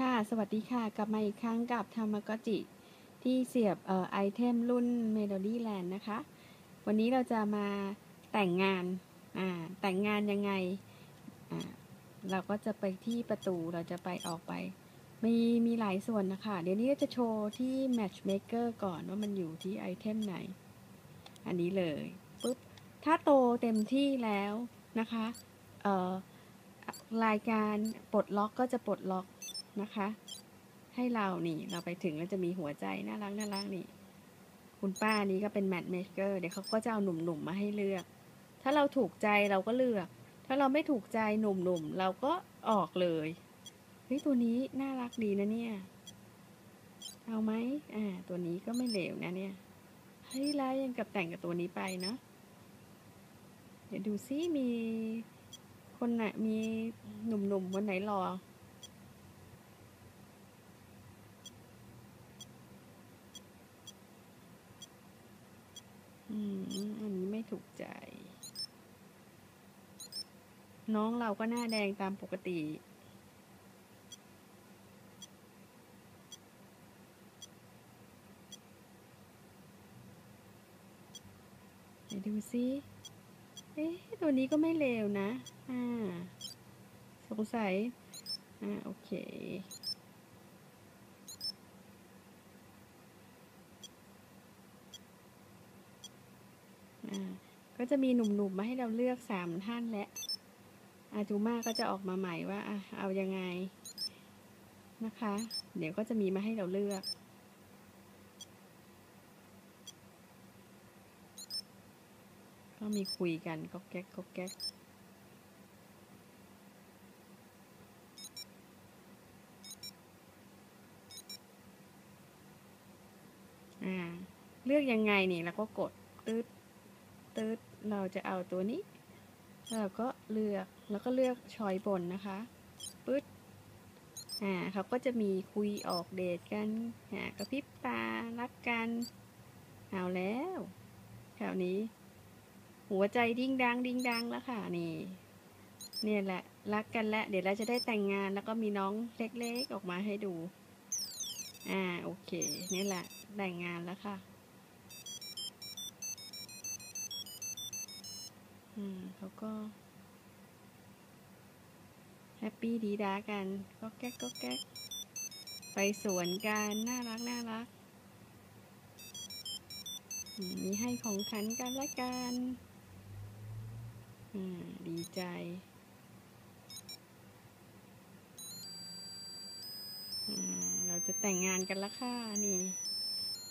ค่ะ สวัสดีค่ะ กลับมาอีกครั้งกับธรรมกจิที่เสียบเอ่อไอเทมรุ่น Melody Land นะคะ วันนี้เราจะมาแต่งงาน อ่า แต่งงานยังไง อ่า เราก็จะไปที่ประตู เราจะไปออกไป มีมีหลายส่วนนะคะ เดี๋ยวนี้จะโชว์ที่ Matchmaker ก่อนว่ามันอยู่ที่ไอเทมไหน อันนี้เลยปุ๊บ ถ้าโตเต็มที่แล้วนะคะ เอ่อ รายการปลดล็อกก็จะปลดล็อก นะคะ ให้เรานี่ เราไปถึงแล้วจะมีหัวใจน่ารักน่ารักนี่ คุณป้านี้ก็เป็นแมทเมเกอร์เดี๋ยวเขาก็จะเอาหนุ่มๆมาให้เลือก ถ้าเราถูกใจเราก็เลือก ถ้าเราไม่ถูกใจหนุ่มๆเราก็ออกเลยเฮ้ยตัวนี้น่ารักดีนะเนี่ย เอาไหมอ่า ตัวนี้ก็ไม่เหลวนะเนี่ยเฮ้ยแล้วยังกับแต่งกับตัวนี้ไปเนาะเดี๋ยวดูซิมีคนไหนมีหนุ่มๆวันไหนรอ อันนี้ไม่ถูกใจ น้องเราก็หน้าแดงตามปกติ เดี๋ยวดูซิ เอ๊ะ ตัวนี้ก็ไม่เลวนะ อ่า สงสัย อ่า โอเค อ่า ก็จะมีหนุ่มๆมาให้เราเลือกสามท่านและอาจูมาก็จะออกมาใหม่ว่าเอายังไงนะคะ เดี๋ยวก็จะมีมาให้เราเลือก ก็มีคุยกันก็แก๊กก็แก๊กเลือกยังไงนี่แล้วก็กดตืด ตืดเราจะเอาตัวนี้ เราก็เลือกแล้วก็เลือกชอยบนนะคะปึ๊ดอ่าเขาก็จะมีคุยออกเดทกันอ่ากระพริบตารักกันเอาแล้วแถวนี้ หัวใจดิ้งดังดิ้งดังแล้วค่ะนี่เนี่ยแหละรักกันแล้วเดี๋ยวเราจะได้แต่งงานแล้วก็มีน้องเล็กๆออกมาให้ดู อ่าโอเค นี่แหละแต่งงานแล้วค่ะ อืมเขาก็แฮปปี้ดีด้ากัน ก็แก๊กก็แก๊กไปสวนกัน น่ารักน่ารัก มีให้ของขวัญกันละกันดีใจ เราจะแต่งงานกันล้วค่ะ นี่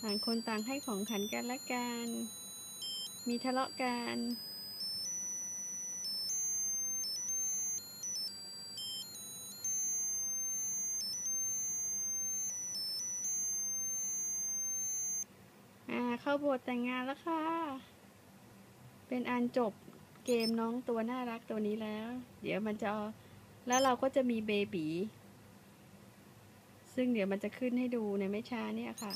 ต่างคนต่างให้ของขวัญกันละกัน มีทะเลาะกัน เข้าโบทแต่งงานแล้วค่ะ เป็นอันจบเกมน้องตัวน่ารักตัวนี้แล้ว เดี๋ยวมันจะ แล้วเราก็จะมีเบบีซึ่งเดี๋ยวมันจะขึ้นให้ดูในไม่ช้าเนี่ยค่ะ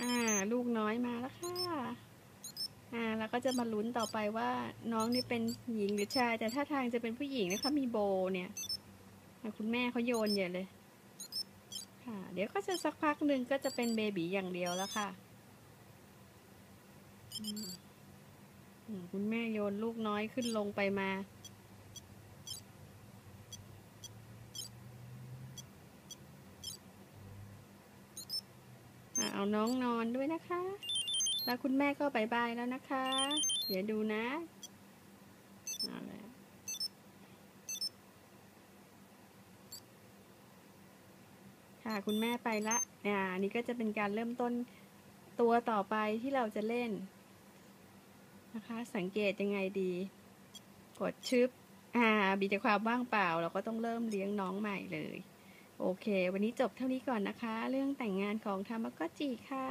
อ่า ลูกน้อยมาแล้วค่ะ อ่าแล้วก็จะมาลุ้นต่อไปว่าน้องนี่เป็นหญิงหรือชาย แต่ถ้าทางจะเป็นผู้หญิงนะคะมีโบเนี่ยคุณแม่เขาโยนใหญ่เลย ค่ะ เดี๋ยวก็จะสักพักหนึ่งก็จะเป็นเบบีอย่างเดียวแล้วค่ะคุณแม่โยนลูกน้อยขึ้นลงไปมา เอาน้องนอนด้วยนะคะ แล้วคุณแม่ก็บายบายแล้วนะคะ เดี๋ยวดูนะเอาละค่ะคุณแม่ไปละอ่านี่ก็จะเป็นการเริ่มต้นตัวต่อไปที่เราจะเล่น นะคะ สังเกตยังไงดี กดชึบอ่าบีจากความว่างเปล่า เราก็ต้องเริ่มเลี้ยงน้องใหม่เลย โอเค วันนี้จบเท่านี้ก่อนนะคะ เรื่องแต่งงานของธรรมก็จีค่ะ